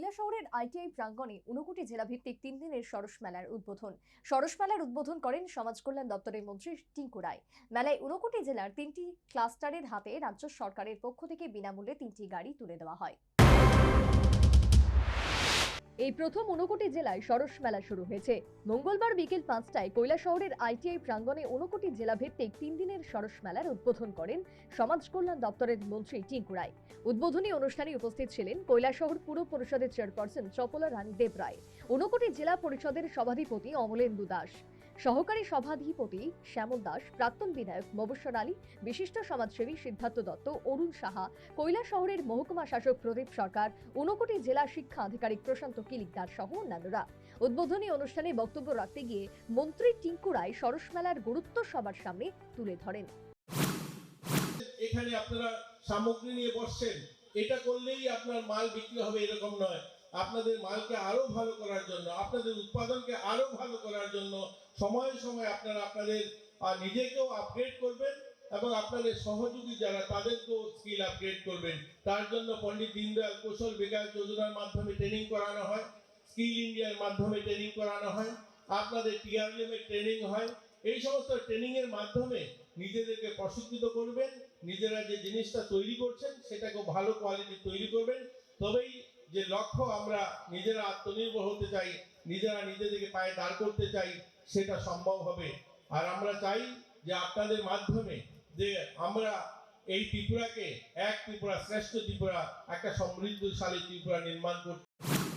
কৈলাসহরের আইটিআই প্রাঙ্গণে ঊনকোটি জেলাভিত্তিক তিন দিনের সরস মেলার উদ্বোধন। সরস মেলার উদ্বোধন করেন সমাজ কল্যাণ দপ্তরের মন্ত্রী টিঙ্কু রায়। মেলায় ঊনকোটি জেলার তিনটি ক্লাস্টারের হাতে রাজ্য সরকারের পক্ষ থেকে বিনামূল্যে তিনটি গাড়ি তুলে দেওয়া হয়। এই প্রথম ঊনকোটি জেলায় সরস মেলা শুরু হয়েছে। মঙ্গলবার বিকেল পাঁচটায় কৈলাসহরের আইটিআই প্রাঙ্গণে ঊনকোটি জেলাভিত্তিক তিন দিনের সরস মেলার উদ্বোধন করেন সমাজ কল্যাণ দপ্তরের মন্ত্রী টিঙ্কু রায়। উদ্বোধনী অনুষ্ঠানে উপস্থিত ছিলেন কৈলাসহর পুর পরিষদের চেয়ারপারসন চপলা রানী দেব রায়। ঊনকোটি জেলা পরিষদের সভাধিপতি অমলেন্দু দাস। সহকারী সভাধিপতি শ্যামল দাস, প্রাক্তন বিধায়ক মবস্বর আলী, বিশিষ্ট সমাজসেবী সিদ্ধার্থ দত্ত, অরুণ সাহা কৈলাসহরের মহকুমা শাসক প্রদীপ সরকার, ঊনকোটি জেলা শিক্ষা আধিকারিক প্রশান্ত কিলিকদার সহ অন্যান্যরা। উদ্বোধনী অনুষ্ঠানে বক্তব্য রাখতে গিয়ে মন্ত্রী টিঙ্কু রায় সরস মেলার গুরুত্ব সবার সামনে তুলে ধরেন। এখানে আপনারা সামগ্রী নিয়ে বসছেন। এটা করলেই আপনার মাল বিক্রি হবে এরকম নয়। আপনাদের মালকে আরও ভালো করার জন্য, আপনাদের উৎপাদনকে আরও ভালো করার জন্য সময়ে সময়ে আপনারা আপনাদের নিজেকেও আপগ্রেড করবেন এবং আপনাদের সহযোগী যারা, তাদেরকেও স্কিল আপগ্রেড করবেন। তার জন্য পণ্ডিত দীনদয়াল কৌশল বিকাশ যোজনার মাধ্যমে ট্রেনিং করানো হয় স্কিল ইন্ডিয়ার মাধ্যমে ট্রেনিং করানো হয়, আপনাদের টিআরএমের ট্রেনিং হয়। এই সমস্ত ট্রেনিং এর মাধ্যমে নিজেদেরকে প্রশিক্ষিত করবেন, নিজেরা যে জিনিসটা তৈরি করছেন সেটাকে ভালো কোয়ালিটি তৈরি করবেন। তবেই যে লক্ষ্য আমরা নিজেরা আত্মনির্ভর হতে চাই, নিজেরা নিজেদেরকে পায়ে দাঁড় করতে চাই, সেটা সম্ভব হবে। আর আমরা চাই যে আপনাদের মাধ্যমে যে আমরা এই ত্রিপুরাকে, এক ত্রিপুরা, শ্রেষ্ঠ ত্রিপুরা, একটা সমৃদ্ধশালী ত্রিপুরা নির্মাণ করতে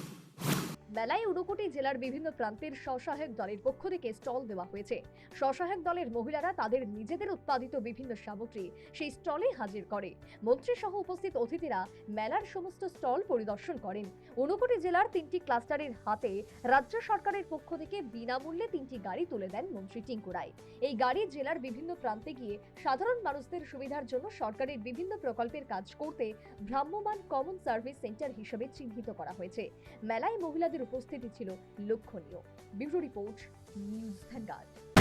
মেলায় ঊনকোটি জেলার বিভিন্ন প্রান্তের স্বসহায়ক দলের পক্ষ থেকে স্টল দেওয়া হয়েছে। স্বসহায়ক দলের মহিলারা তাদের নিজেদের উৎপাদিত বিভিন্ন সামগ্রী সেই স্টলে হাজির করে। মন্ত্রী সহ উপস্থিত অতিথিরা মেলার সমস্ত স্টল পরিদর্শন করেন। ঊনকোটি জেলার তিনটি ক্লাস্টারের হাতে রাজ্য সরকারের পক্ষ থেকে বিনামূল্যে তিনটি গাড়ি তুলে দেন মন্ত্রী টিঙ্কু রায় এই গাড়ি জেলার বিভিন্ন প্রান্তে গিয়ে সাধারণ মানুষদের সুবিধার জন্য সরকারের বিভিন্ন প্রকল্পের কাজ করতে ভ্রাম্যমান কমন সার্ভিস সেন্টার হিসেবে চিহ্নিত করা হয়েছে। মেলায় মহিলাদের উপস্থিতি ছিল লক্ষণীয়। Bureau report News Vanguard.